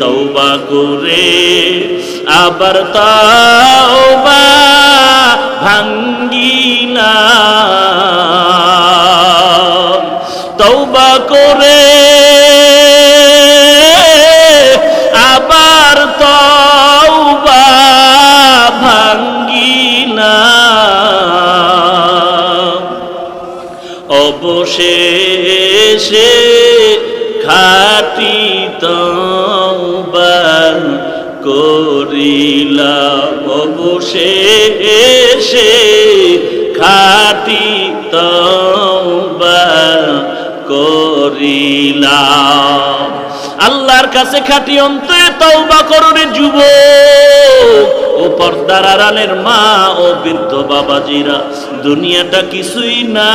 তওবা করে আবার তওবা ভাঙ্গিলাম তৌবা করে আবার তওবা ভাঙ্গিলাম অবশেষে অবশেষে খাটি তওবা করিলাম। আল্লাহর কাছে খাটি অন্তরে তওবা করো রে যুবক। ও পর্দার আড়ালের মা ও বৃদ্ধ বাবাজিরা, দুনিয়াটা কিছুই না।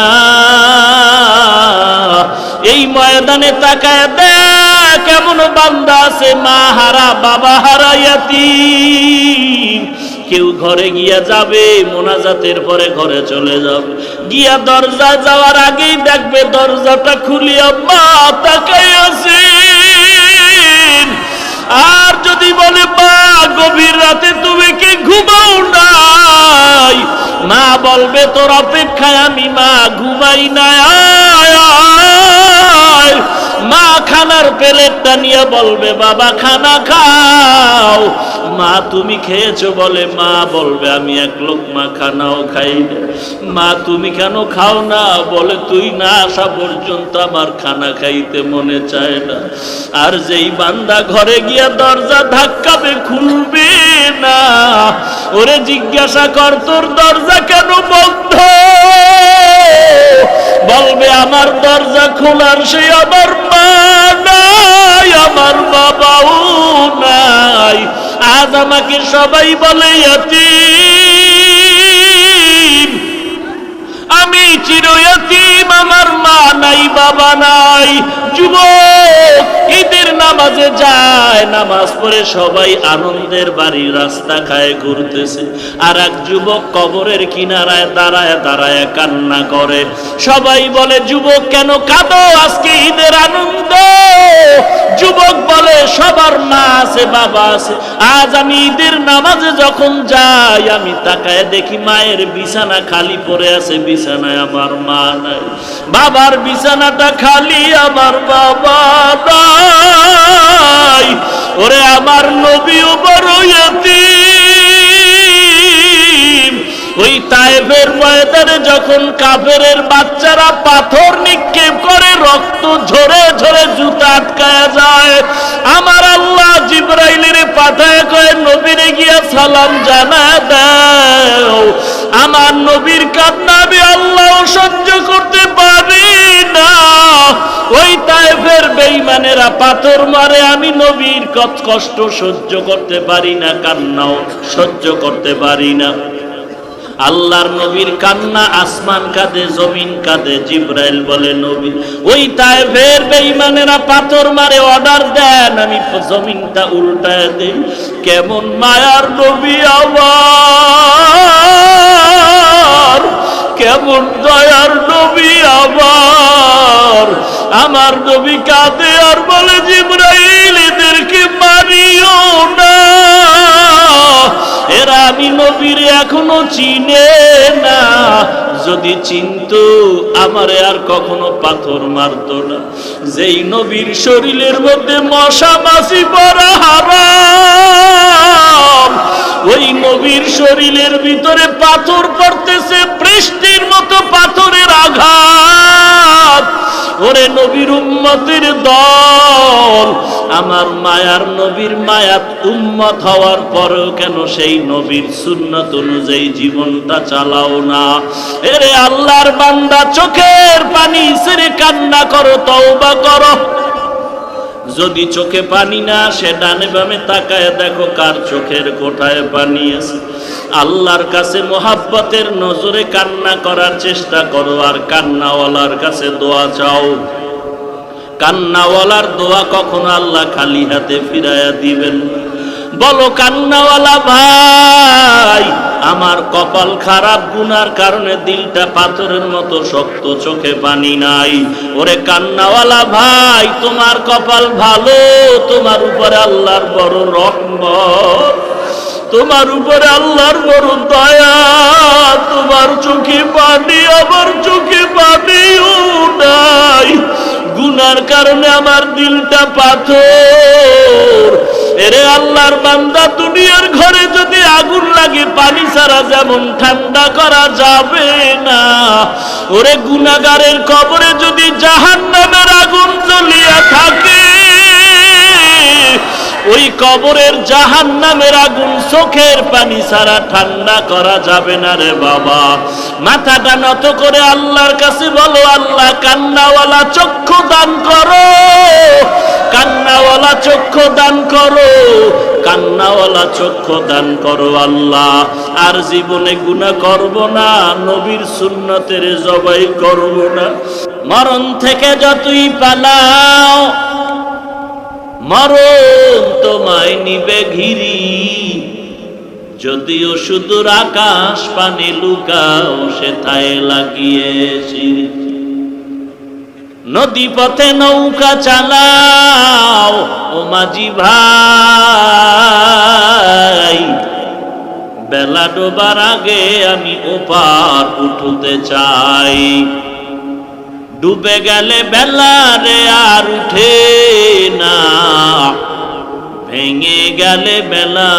এই ময়দানে তাকায় দেখ, কেমন বান্দা আছে মা হারা, বাবা হারা, ইয়াতিম। কেউ ঘরে গিয়া যাবে, মোনাজাতের পরে ঘরে চলে যাবে। গিয়া দরজা যাওয়ার আগেই দেখবে দরজাটা খুলিয়া মা তাকাই আছে আর যদি বলে, মা, গভীর রাতে তুমি কি ঘুমাও নাই? মা বলবে, তোর অপেক্ষায় আমি, মা, ঘুমাই না আয়। মা খানার প্লেটটা নিয়ে বলবে, বাবা, খানা খাও। মা, তুমি খেয়েছো বলে? মা বলবে, আমি এক লোক মা খানাও খাই মা, তুমি কেন খাও না? বলে, তুই না আসা পর্যন্ত আমার খানা খাইতে মনে চায় না। আর যেই বান্দা ঘরে গিয়া দরজা ধাক্কাবে খুলবে না, ওরে জিজ্ঞাসা কর, তোর দরজা কেন বন্ধ? বলবে, আমার দরজা খোলার সে আমার মা নাই, আমার বাবাও নাই। আজ আমাকে সবাই বলে অতি আমি চিরয়তিম আমার মা নাই, বাবা নাই। যুবক, ঈদের নামাজে যায়, নামাজ পড়ে সবাই আনন্দের বাড়ি রাস্তা খায় ঘুরতেছে। আর এক যুবক কবরের কিনারায় দাঁড়ায় দাঁড়ায় কান্না করে। সবাই বলে, যুবক, কেন কাঁদো? আজকে ঈদের আনন্দ। যুবক বলে, সবার মা আছে, বাবা আছে। আজ আমি ঈদের নামাজে যখন যাই, আমি তাকায় দেখি মায়ের বিছানা খালি পড়ে আছে, বিছানায় আমার মা নাই। বাবার বিছানাটা খালি, আমার বাবা নাই ওরে আমার নবীও বড় ওই তায়েফের ময়দানে যখন কাফেরের বাচ্চারা পাথর নিক্ষেপ করে, রক্ত ঝরে ঝরে জুতা আটকায়া যায়, আমার আল্লাহ জিব্রাইলের পাঠায় কয়ে, নবীরে গিয়া সালাম জানা দাও। আমার নবীর কান্না আমি আল্লাহ সহ্য করতে পারি না। ওই তায়েফের বেঈমানেরা পাথর মারে, আমি নবীর কত কষ্ট সহ্য করতে পারি না, কান্নাও সহ্য করতে পারি না। আল্লাহর নবীর কান্না আসমান কাঁদে, জমিন কাঁদে, জিব্রাইল বলে, নবী, ওই তায়েফের বেঈমানেরা পাথর মারে, অর্ডার দেন, আমি জমিনটা উল্টায় দেই। কেমন মায়ার নবী আবার কেমন দয়ার নবী আবার আমার নবী কাঁদে আর বলে জিব্রাইল এদেরকে মারিও না। এরা আমি নবীর এখনও চিনে না। যদি চিনতো, আমারে আর কখনো পাথর মারতো না। যেই নবীর শরীরের মধ্যে মশা মাছি পড়া হারাম, ওই নবীর শরীরের ভিতরে পাথর পড়তেছে, বৃষ্টির মতো পাথরের আঘাত। ওরে নবীর উম্মতের দল, আমার মায়ার নবীর মায়াত উম্মত হওয়ার পরেও কেন সেই নবীর সুন্নত অনুযায়ী জীবনটা চালাও না? এরে আল্লাহর বান্দা, চোখের পানি সেরে কান্না করো, তওবা করো। যদি চোখে পানি না আসে, ডানে বামে তাকায় দেখো কার চোখের কোঠায় পানি আছে। আল্লাহর কাছে মোহাব্বতের নজরে কান্না করার চেষ্টা করো, আর কান্নাওয়ালার কাছে দোয়া চাও। কান্নাওয়ালার দোয়া কখনো আল্লাহ খালি হাতে ফিরাইয়া দিবেন। বলো, কান্নাওয়ালা ভাই, আমার কপাল খারাপ গুনার কারণে দিলটা পাথরের মতো শক্ত চোখে পানি নাই। ওরে কান্নাওয়ালা ভাই, তোমার কপাল ভালো, তোমার উপরে আল্লাহর বড় রহমত। তোমার উপরে আল্লাহর বড় দয়া, তোমার চোখে পানি, আমার চোখে পানিও নাই। গুনার কারণে আমার দিলটা পাথর। এরে আল্লাহর বান্দা, দুনিয়ার ঘরে যদি আগুন লাগে, পানি ছাড়া যেমন ঠান্ডা করা যাবে না। ওরে গুনাগারের কবরে যদি জাহান নামের আগুন জ্বলিয়া থাকে ওই কবরের জাহান নামের আগুন চোখের পানি ছাড়া ঠান্ডা করা যাবে না রে বাবা। মাথাটা নত করে আল্লাহর কাছে বলো, আল্লাহ, কান্নাওয়ালা চক্ষু দান করো। কান্নাওয়ালা চক্ষু দান করো। কান্নাওয়ালা চক্ষু দান করো আল্লাহ। আর জীবনে গুনাহ করব না, নবীর সুন্নতের জবাই করব না। মরণ থেকে যতই পালাও মরণ তোমায় নিবে ঘিরি। যদিও সুদূর আকাশ পানে লুকাও সে সেথায় লাগিয়েছি নদী পথে নৌকা চালাও, ও মাঝি ভাই। বেলা ডোবার আগে আমি ওপার উঠতে চাই। ডুবে গেলে বেলা রে আর উঠে না। ভেঙে গেলে বেলা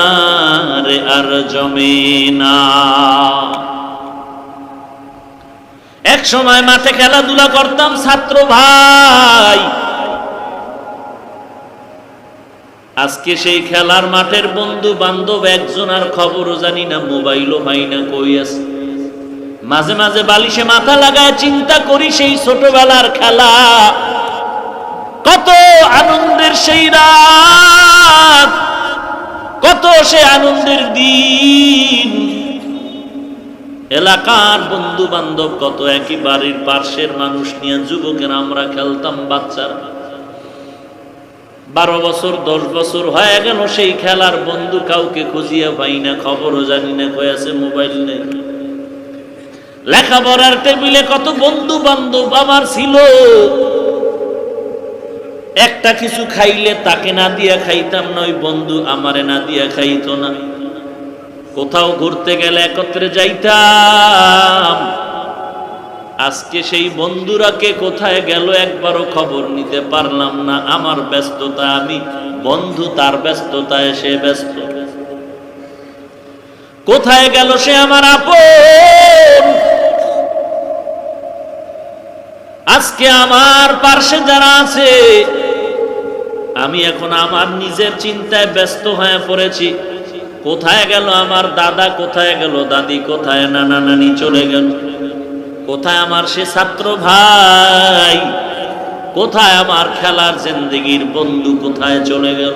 রে আর জমে না। এক সময় মাঠে খেলাধুলা করতাম ছাত্র ভাই। আজকে সেই খেলার মাঠের বন্ধু বান্ধব একজন আর খবরও জানি না, মোবাইলও পাই না, কই আছে? মাঝে মাঝে বালিশে মাথা লাগায় চিন্তা করি সেই ছোটবেলার খেলা। কত আনন্দের সেই রাত, কত সে আনন্দের দিন। এলাকার বন্ধু বান্ধব কত একই বাড়ির পার্শ্বের মানুষ নিয়ে যুবকের আমরা খেলতাম বাচ্চারা। বারো বছর, দশ বছর হয়ে গেল সেই খেলার, বন্ধু কাউকে খুঁজিয়া পাই না, খবরও জানি না কয়েছে মোবাইল নেই। লেখাপড়ার টেবিলে কত বন্ধু বান্ধব আমার ছিল। একটা কিছু খাইলে তাকে না দিয়া খাইতাম না, ওই বন্ধু আমারে না দিয়া খাইতো না। কোথাও ঘুরতে গেলে একত্রে যাইতাম। আজকে সেই বন্ধুরা কে কোথায় গেল একবারও খবর নিতে পারলাম না। আমার ব্যস্ততা, আমি বন্ধু, তার ব্যস্ততায় সে ব্যস্ত। কোথায় গেল সে আমার আপন? আজকে আমার পার্শ্বে যারা আছে, আমি এখন আমার নিজের চিন্তায় ব্যস্ত হয়ে পড়েছি। কোথায় গেল আমার দাদা, কোথায় গেল দাদি, কোথায় নানা নানি চলে গেল? কোথায় আমার সে ছাত্র ভাই? কোথায় আমার খেলার জিন্দিগির বন্ধু কোথায় চলে গেল?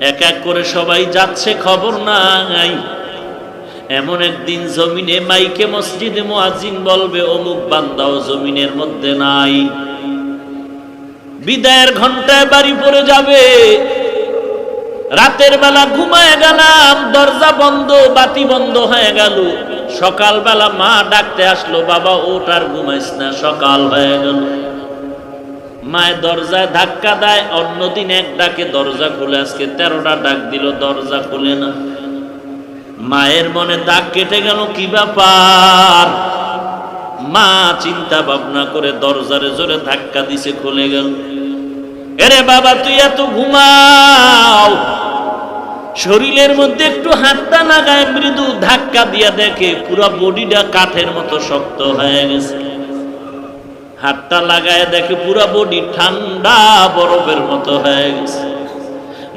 এক এক করে সবাই যাচ্ছে, খবর নাই। এমন একদিন জমিনে মাইকে মসজিদে মুয়াজ্জিন বলবে, অমুক বান্দাও জমিনের মধ্যে নাই। বিদায়ের ঘন্টায় বাড়ি পড়ে যাবে। রাতের বেলা ঘুমায় গেলাম, দরজা বন্ধ, বাতি বন্ধ হয়ে গেল। সকালবেলা মা ডাকতে আসলো, বাবা ওটার ঘুমাইস না, সকাল হয়ে গেল। মায়ের দরজায় ধাক্কা দেয়, অন্যদিন এক ডাকে দরজা খুলে, আজকে তেরোটা ডাক দিল, দরজা খুলে না। মায়ের মনে দাগ কেটে গেল কি ব্যাপার? মা চিন্তা ভাবনা করে দরজারে জোরে ধাক্কা দিছে, খুলে গেল। এরে বাবা, তুই এত ঘুমাও। শরীরের মধ্যে একটু হাতটা লাগায় মৃদু ধাক্কা দিয়া দেখে পুরো বডিটা কাঠের মতো শক্ত হয়ে গেছে। হাতটা লাগায় দেখে পুরো বডি ঠান্ডা বরফের মতো হয়ে গেছে।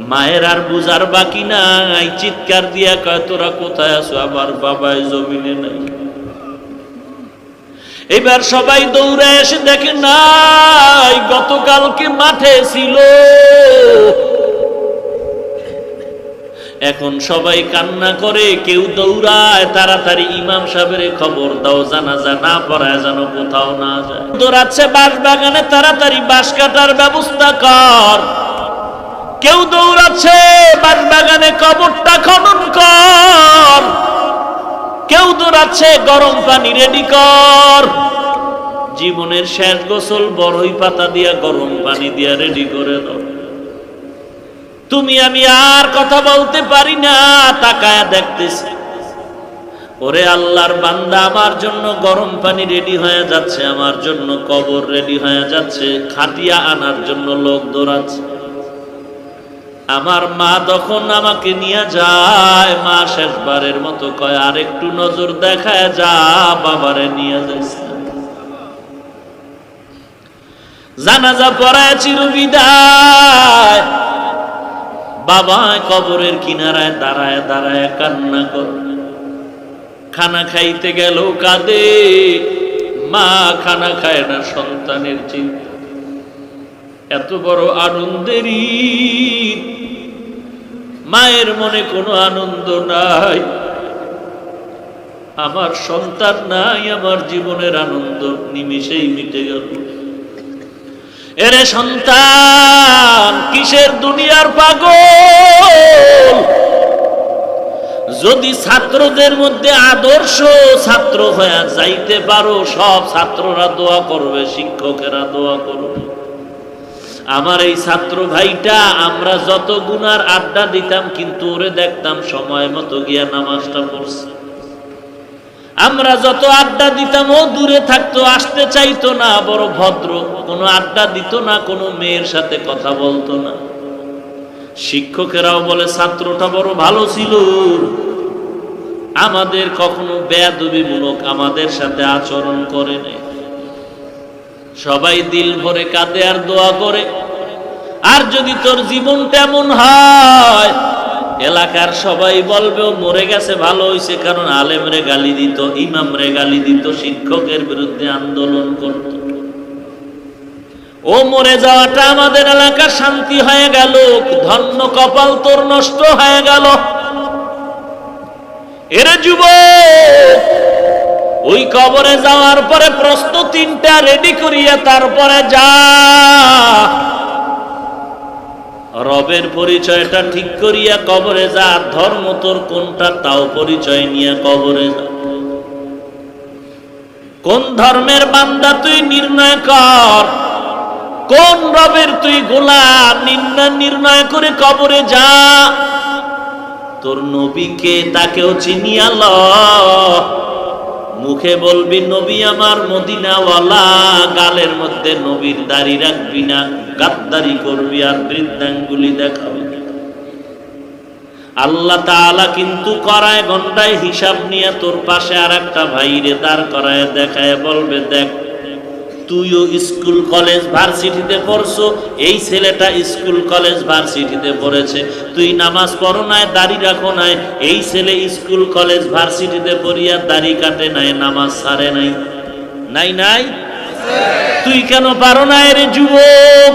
মায়ের আর বুঝার বাকি নাই। চিৎকার দিয়া কয়, তোরা কোথায় আছো? আমার বাবাই জমিনে নাই। এবার সবাই দৌড়ে এসে দেখে, নাই, গতকালকে মাঠে ছিল। এখন সবাই কান্না করে, কেউ দৌড়ায়, তাড়াতাড়ি ইমাম সাহেবের খবর দাও, জানাজা না পড়ায় যেন কোথাও না যায়। দৌড়াচ্ছে বাঁশ বাগানে তাড়াতাড়ি বাঁশ কাটার ব্যবস্থা কর। কেউ দৌড়াচ্ছে বাগানে কবরটা খনন কর। কেউ দৌড়াচ্ছে, গরম পানি রেডি কর। জীবনের শেষ গোসল বড়ই পাতা দিয়া, গরম পানি দিয়া রেডি করে দাও। তুমি আমি আর কথা বলতে পারি না, তাকায়া দেখতেছি। ওরে আল্লাহর বান্দা, আমার জন্য গরম পানি রেডি হয়ে যাচ্ছে, আমার জন্য কবর রেডি হয়ে যাচ্ছে, খাটিয়া আনার জন্য লোক দৌড়াচ্ছে। আমার মা তখন আমাকে নিয়ে যায় মা শেষবারের মতো কয় আর একটু নজর দেখায় যা বাবারে নিয়ে যাইছে জানাজা পড়ায় চিরবিদায় বাবা কবরের কিনারায় দাঁড়ায় দাঁড়ায় কান্না কর। খানা খাইতে গেল কাঁদে মা খানা খায় না সন্তানের চিন্তা। এত বড় আনন্দের ঈদ, মায়ের মনে কোনো আনন্দ নাই। আমার সন্তান নাই, আমার জীবনের আনন্দ নিমিষেই মিটে গেল। এরে সন্তান, কিসের দুনিয়ার পাগল? যদি ছাত্রদের মধ্যে আদর্শ ছাত্র হয়ে যাইতে পারো, সব ছাত্ররা দোয়া করবে, শিক্ষকেরা দোয়া করবে। আমার এই ছাত্র ভাইটা, আমরা যত গুনার আড্ডা দিতাম, কিন্তু ওরে দেখতাম সময় মতো গিয়া নামাজটা পড়ছে। আমরা যত আড্ডা দিতাম, ও দূরে থাকতো, আসতে চাইতো না, বড় ভদ্র। কোনো আড্ডা দিত না, কোনো মেয়ের সাথে কথা বলতো না। শিক্ষকেরাও বলে, ছাত্রটা বড় ভালো ছিল। আমাদের কখনো বেয়াদবিমূলক আমাদের সাথে আচরণ করে সবাই দিল ভরে কাঁদে আর দোয়া করে। আর যদি তোর জীবন তেমন হয়, এলাকার সবাই বলবে, ও, মরে গেছে, ভালো হয়েছে কারণ আলেম রে গালি দিত ইমাম রে গালি দিত, শিক্ষকের বিরুদ্ধে আন্দোলন করত। ও, মরে যাওয়াটা আমাদের এলাকা শান্তি হয়ে গেল, ধন্য কপাল তোর নষ্ট হয়ে গেল। এরে যুব ওই কবরে যাওয়ার পরে প্রশ্ন তিনটা রেডি করিয়া তারপরে যা। রবের পরিচয়টা ঠিক করিয়া কবরে যা ধর্ম তোর কোনটা, তাও পরিচয় নিয়ে কবরে যা। কোন ধর্মের বান্দা তুই নির্ণয় কর? কোন রবের তুই গোলাম? নির্ণয় নির্ণয় করে কবরে যা। তোর নবীকে তাকেও চিনিয়া ল মুখে বলবি, নবী আমার মদিনাওয়ালা, গালের মধ্যে নবীর দাড়ি রাখবি না, গাদ্দারি করবি আর বৃদ্ধাঙ্গুলি দেখাবি আল্লাহ তাআলা কিন্তু করায় ঘন্টায় হিসাব নিয়ে তোর পাশে আর একটা ভাইরে দাঁড় করায় দেখায়, বলবে, দেখ তুইও স্কুল, কলেজ, ভার্সিটিতে পড়ছো, এই ছেলেটা স্কুল, কলেজ, ভার্সিটিতে পড়েছে। তুই নামাজ পড়ো নাই, দাড়ি রাখো নাই, এই ছেলে স্কুল, কলেজ, ভার্সিটিতে পড়িয়া দাড়ি কাটে নাই, নামাজ সারে নাই। নাই নাই? তুই কেন পারো না রে যুবক?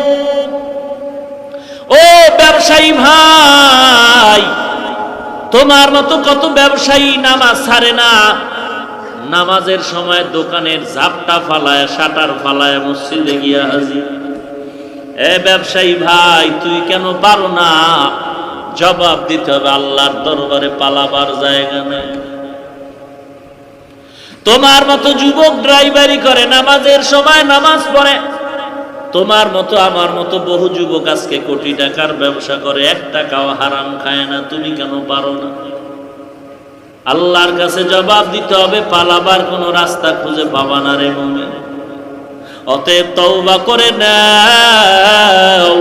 ও ব্যবসায়ী ভাই, তোমার মতো কত ব্যবসায়ী নামাজ ছাড়ে না। নামাজের সময় দোকানের ঝাপটা ফালায়, শাটার ফালায়, মসজিদে গিয়া হাজির। এ ব্যবসায়ী ভাই, তুই কেন পারো না? জবাব দিতে হবে, আল্লাহর দরবারে পালাবার জায়গা নেই। তোমার মতো যুবক ড্রাইভারি করে, নামাজের সময় নামাজ পড়ে। তোমার মতো, আমার মতো বহু যুবক আজকে কোটি টাকার ব্যবসা করে, এক টাকাও হারাম খায় না, তুমি কেন পারো না? আল্লাহর কাছে জবাব দিতে হবে, পালাবার কোনো রাস্তা খুঁজে পাবা না রে মনে অতএব তওবা করে নাও।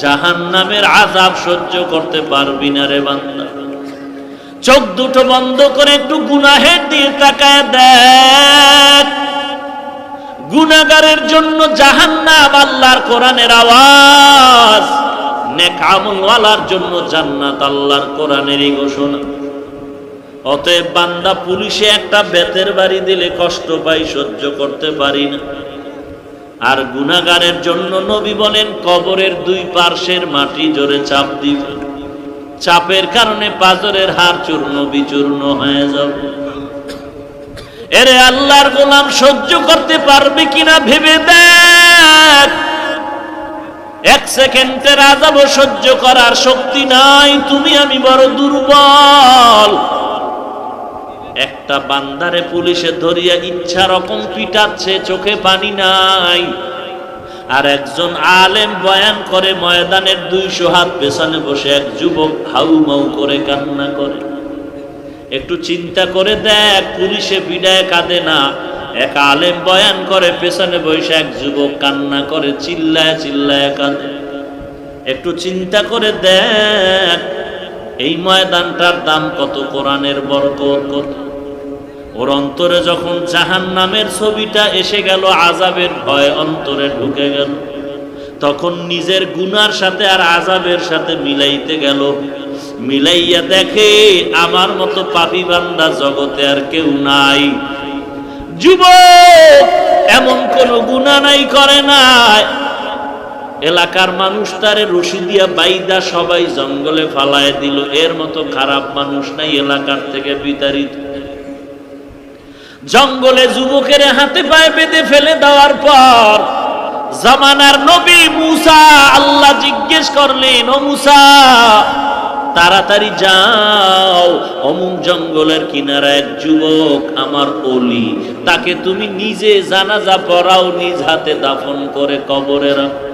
জাহান নামের আজাব সহ্য করতে পারবি না রে বান্দা। চোখ দুটো বন্ধ করে একটু গুনাহের দিয়ে তাকায় দেখ। গুনাগারের জন্য জাহান্নাম আল্লাহর কোরআনের আওয়াজ, নেক জন্য জান্নাত আল্লাহর কোরআনেরই ঘোষণা। অতএব বান্দা পুলিশে একটা বেতের বাড়ি দিলে কষ্ট পাই, সহ্য করতে পারি না। আর গুনাগারের জন্য নবী বলেন, কবরের দুই পার্শ্বের মাটি জোরে চাপ দিবে। চাপের কারণে পাজরের হার চূর্ণ বিচূর্ণ হয়ে যাবে। এরে আল্লাহর গোলাম, সহ্য করতে পারবে কিনা ভেবে দেখ। এক সেকেন্ডের আজাব সহ্য করার শক্তি নাই, তুমি আমি বড় দুর্বল। একটা বান্দারে পুলিশে ধরিয়া ইচ্ছা রকম পিটাচ্ছে, চোখে পানি নাই। আর একজন আলেম বয়ান করে, ময়দানের দুইশো হাত পেছনে বসে এক যুবক হাউ মাউ করে কান্না করে। একটু চিন্তা করে দেখ, পুলিশে পিডায় কাঁদে না। এক আলেম বয়ান করে, পেছনে বসে এক যুবক কান্না করে, চিল্লায় চিল্লায় কাঁদে। একটু চিন্তা করে দেখ, এই ময়দানটার দাম কত, কোরআনের বরকত কত? ওর অন্তরে যখন জাহান নামের ছবিটা এসে গেল আজাবের ভয় অন্তরে ঢুকে গেল। তখন নিজের গুনার সাথে আর আজাবের সাথে মিলাইতে গেল। মিলাইয়া দেখে আমার মতো পাপি বান্দা জগতে আর কেউ নাই। যুবক, এমন কোন গুণা নাই, করে নাই। এলাকার মানুষ তারে রশি দিয়া বাইদা সবাই জঙ্গলে ফালায় দিল। এর মতো খারাপ মানুষ নাই এলাকার থেকে বিতাড়িত। জঙ্গলে যুবকের হাতে পায়ে বেঁধে ফেলে দেওয়ার পর জামানার নবী মুসা আল্লাহ জিজ্ঞেস করলেন, ও মুসা, তাড়াতাড়ি যাও, অমুক জঙ্গলের কিনারা এক যুবক আমার অলি, তাকে তুমি নিজে জানাজা পড়াও, নিজ হাতে দাফন করে কবরে রাখো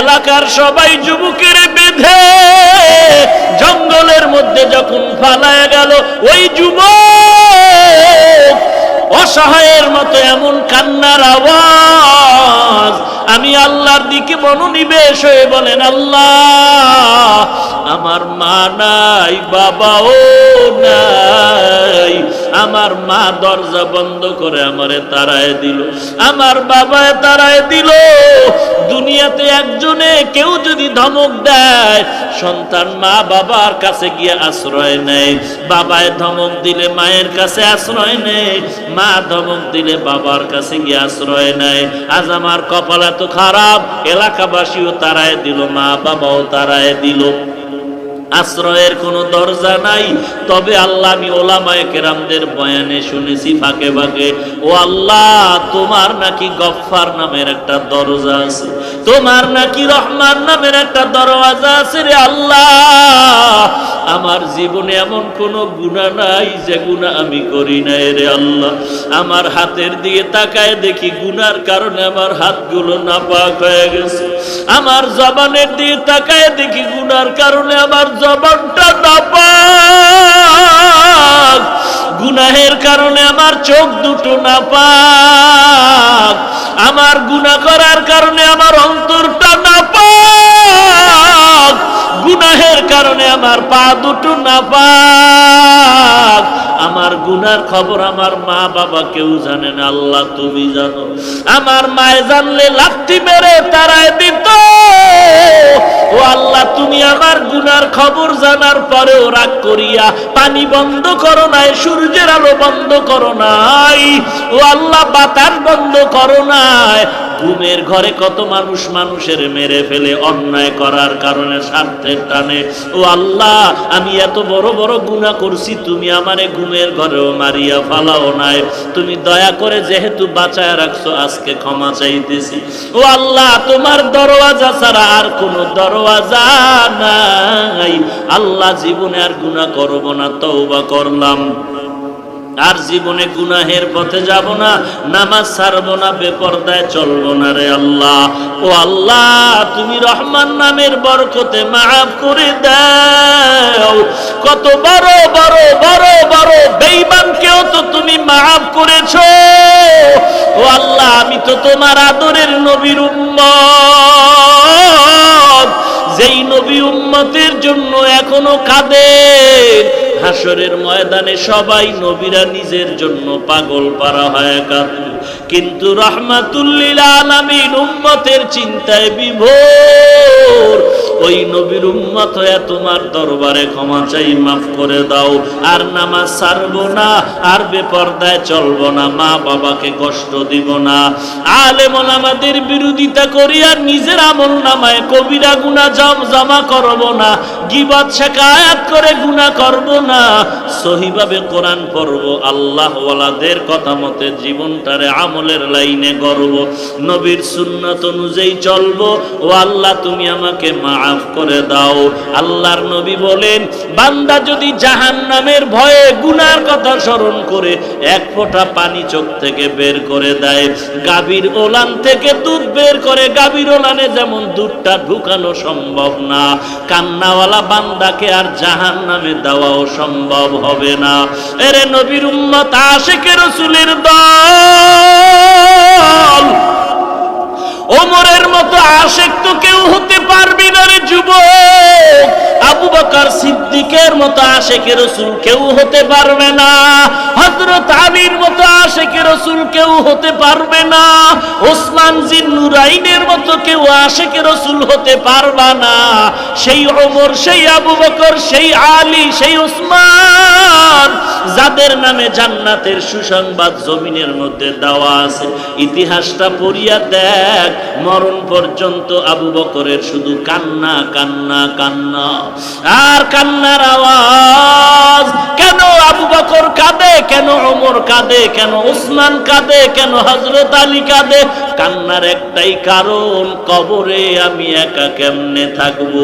এলাকার সবাই যুবকের বেঁধে জঙ্গলের মধ্যে যখন ফালায় গেল, ওই যুবক অসহায়ের মতো এমন কান্নার আওয়াজ। আমি আল্লাহর দিকে মনোনিবেশ হয়ে বলেন, আল্লাহ, আমার মা নাই, বাবাও নাই আমার মা দরজা বন্ধ করে আমারে তারায় দিল, আমার বাবায় তারায় দিল। দুনিয়াতে একজনে কেউ যদি ধমক দেয়, সন্তান মা বাবার কাছে গিয়ে আশ্রয় নেয়। বাবায় ধমক দিলে মায়ের কাছে আশ্রয় নেয়, মা ধমক দিলে বাবার কাছে গিয়ে আশ্রয় নেয়। আজ আমার কপাল এত খারাপ, এলাকাবাসীও তারায় দিল, মা বাবাও তারায় দিল। আশ্রয়ের কোনো দরজা নাই। তবে আল্লাহ, আমি ওলামায়ে কেরামদের বয়ানে শুনেছি ফাঁকে ফাঁকে, ও আল্লাহ, তোমার নাকি গফফার নামের একটা দরজা আছে। তোমার নাকি রহমান নামের একটা দরওয়াজা আছে রে আল্লাহ। আমার জীবনে এমন কোনো গুণা নাই যে গুণা আমি করি নাই রে আল্লাহ। আমার হাতের দিকে তাকায় দেখি গুনার কারণে আমার হাতগুলো নাপাক হয়ে গেছে। আমার জবানের দিকে তাকায় দেখি গুনার কারণে আমার জবানটা নাপাক। গুনাহের কারণে আমার চোখ দুটো নাপাক। আমার গুনাহ করার কারণে আমার অন্তরটা নাপাক। গুনাহের কারণে আমার পা দুটো নাপাক। আমার গুনার খবর আমার মা বাবা কেউ জানে না, আল্লাহ তুমি জানো। আমার মায়ে জানলে লাথি মেরে তারায় দিত। ও আল্লাহ, তুমি আমার গুনার খবর জানার পরেও রাগ করিয়া পানি বন্ধ করো নাই, সূর্যের আলো বন্ধ করো নাই। ও আল্লাহ, বাতাস বন্ধ করো নাই। ঘুমের ঘরে কত মানুষ মানুষের মেরে ফেলে অন্যায় করার কারণে স্বার্থের টানে, ও আল্লাহ, আমি এত বড় বড় গুণা করছি, তুমি আমারে ঘুমের ঘরেও মারিয়া ফালাও নাই। তুমি দয়া করে যেহেতু বাঁচায় রাখছো, আজকে ক্ষমা চাইতেছি। ও আল্লাহ, তোমার দরওয়াজা ছাড়া আর কোনো দরওয়াজা নাই। আল্লাহ, জীবনে আর গুণা করব না তৌবা করলাম। আর জীবনে গুনাহের পথে যাব না, নামাজ ছাড়বো না, বেপরদায় চলবো না রে আল্লাহ। ও আল্লাহ, তুমি রহমান নামের বরকতে মাফ করে দাও। কত বড় বড় বড় বড় বেঈমানকেও তো তুমি মাফ করেছ। ও আল্লাহ, আমি তো তোমার আদরের নবীর উম্মত। যেই নবী উম্মতের জন্য এখনও কাঁদেন হাসরের ময়দানে সবাই নবীরা নিজের জন্য পাগল পারা হয় কাঁদবে কিন্তু রহমাতুল্লিল আলামিন উম্মতের চিন্তায় বিভোর। ওই নবীর উম্মত হয়ে তোমার দরবারে ক্ষমা চাই, মাফ করে দাও। আর নামাজ ছাড়বো না, আর বেপর্দায় চলবো না, মা বাবাকে কষ্ট দিব না। আলেমন আমাদের বিরোধিতা করি আর নিজের আমল নামায় কবিরা গুণা জম জমা করব না। গিবত শেখায়াত করে গুণা করব না। সহিভাবে কোরআন পড়ব আল্লাহ ওয়ালাদের কথা মতে জীবনটারে আমলের লাইনে গড়ব, নবীর সুন্নত অনুযায়ী চলবো। ও আল্লাহ, তুমি আমাকে মাফ করে দাও। আল্লাহর নবী বলেন, বান্দা যদি জাহান নামের ভয়ে গুনার কথা স্মরণ করে, এক ফোঁটা পানি চোখ থেকে বের করে দেয়। গাভীর ওলান থেকে দুধ বের করে, গাভীর ওলানে যেমন দুধটা ঢুকানো সম্ভব না। কান্নাওয়ালা বান্দাকে আর জাহান নামে দেওয়াও সম্ভব হবে না। এরে নবীর উম্মত আশেখের রসুলের দল। ওমরের মতো আশেক তো কেউ হতে পারবি না রে যুবক। আবু বকর সিদ্দিকের মতো আশেকে রসুল কেউ হতে পারবে না। হযরত আলীর মতো আশেকে রসুল কেউ হতে পারবে না। ওসমান জিন নুরাইনের মতো কেউ আশেকে রসুল হতে পারবা না। সেই ওমর, সেই আবু বকর, সেই আলী, সেই ওসমান, যাদের নামে জান্নাতের সুসংবাদ জমিনের মধ্যে দেওয়া আছে, ইতিহাসটা পড়িয়া দেখ। মরণ পর্যন্ত আবু বকরের শুধু কান্না কান্না কান্না। আর কান্নার আওয়াজ, কেন আবু বকর কাঁদে, কেন অমর কাঁদে, কেন উসমান কাঁদে, কেন হজরত আলী কাঁদে? কান্নার একটাই কারণ, কবরে আমি একা কেমনে থাকব?